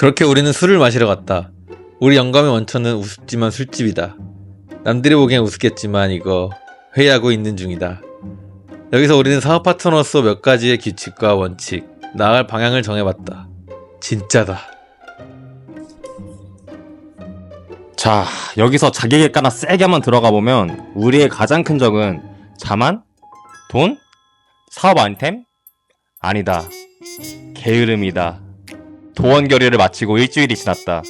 그렇게 우리는 술을 마시러 갔다. 우리 영감의 원천은 우습지만 술집이다. 남들이 보기엔 우습겠지만 이거 회의하고 있는 중이다. 여기서 우리는 사업 파트너로서 몇 가지의 규칙과 원칙, 나아갈 방향을 정해봤다. 진짜다. 자, 여기서 자기 객가나 세게 한번 들어가 보면 우리의 가장 큰 적은 자만? 돈? 사업 아이템? 아니다. 게으름이다. 도원 결의를 마치고 일주일이 지났다.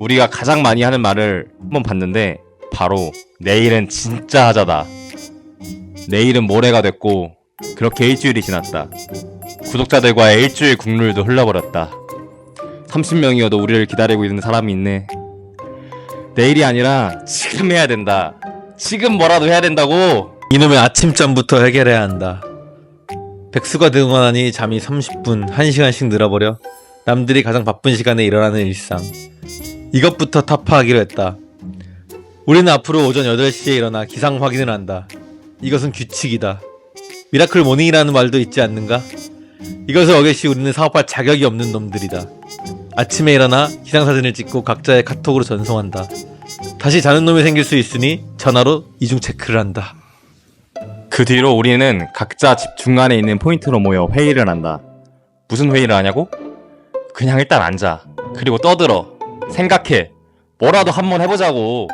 우리가 가장 많이 하는 말을 한번 봤는데 바로 내일은 진짜 하자다. 내일은 모레가 됐고 그렇게 일주일이 지났다. 구독자들과의 일주일 국룰도 흘러버렸다. 30명이어도 우리를 기다리고 있는 사람이 있네. 내일이 아니라 지금 해야 된다. 지금 뭐라도 해야 된다고. 이놈의 아침잠부터 해결해야 한다. 백수가 등원하니 잠이 30분, 1시간씩 늘어버려 남들이 가장 바쁜 시간에 일어나는 일상. 이것부터 타파하기로 했다. 우리는 앞으로 오전 8시에 일어나 기상 확인을 한다. 이것은 규칙이다. 미라클 모닝이라는 말도 있지 않는가? 이것을 어get이 우리는 사업할 자격이 없는 놈들이다. 아침에 일어나 기상사진을 찍고 각자의 카톡으로 전송한다. 다시 자는 놈이 생길 수 있으니 전화로 이중 체크를 한다. 그 뒤로 우리는 각자 집 중간에 있는 포인트로 모여 회의를 한다. 무슨 회의를 하냐고? 그냥 일단 앉아. 그리고 떠들어. 생각해. 뭐라도 한번 해보자고.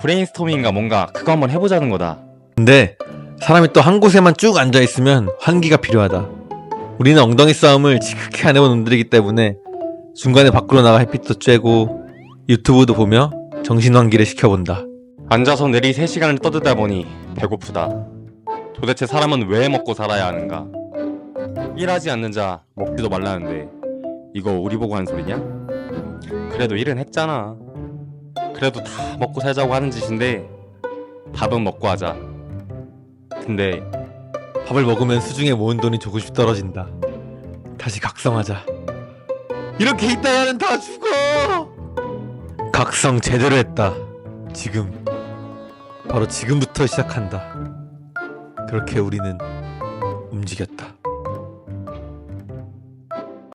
브레인스토밍인가 뭔가 그거 한번 해보자는 거다. 근데 사람이 또 한 곳에만 쭉 앉아 있으면 환기가 필요하다. 우리는 엉덩이 싸움을 지극히 안 해본 놈들이기 때문에 중간에 밖으로 나가 햇빛도 쬐고 유튜브도 보며 정신 환기를 시켜본다. 앉아서 내리 3시간을 떠들다 보니 배고프다. 도대체 사람은 왜 먹고 살아야 하는가? 일하지 않는 자 먹지도 말라는데 이거 우리 보고 한 소리냐? 그래도 일은 했잖아. 그래도 다 먹고 살자고 하는 짓인데 밥은 먹고 하자. 근데 밥을 먹으면 수중에 모은 돈이 조금씩 떨어진다. 다시 각성하자. 이렇게 있다가는 다 죽어! 각성 제대로 했다. 지금. 바로 지금부터 시작한다. 그렇게 우리는 움직였다.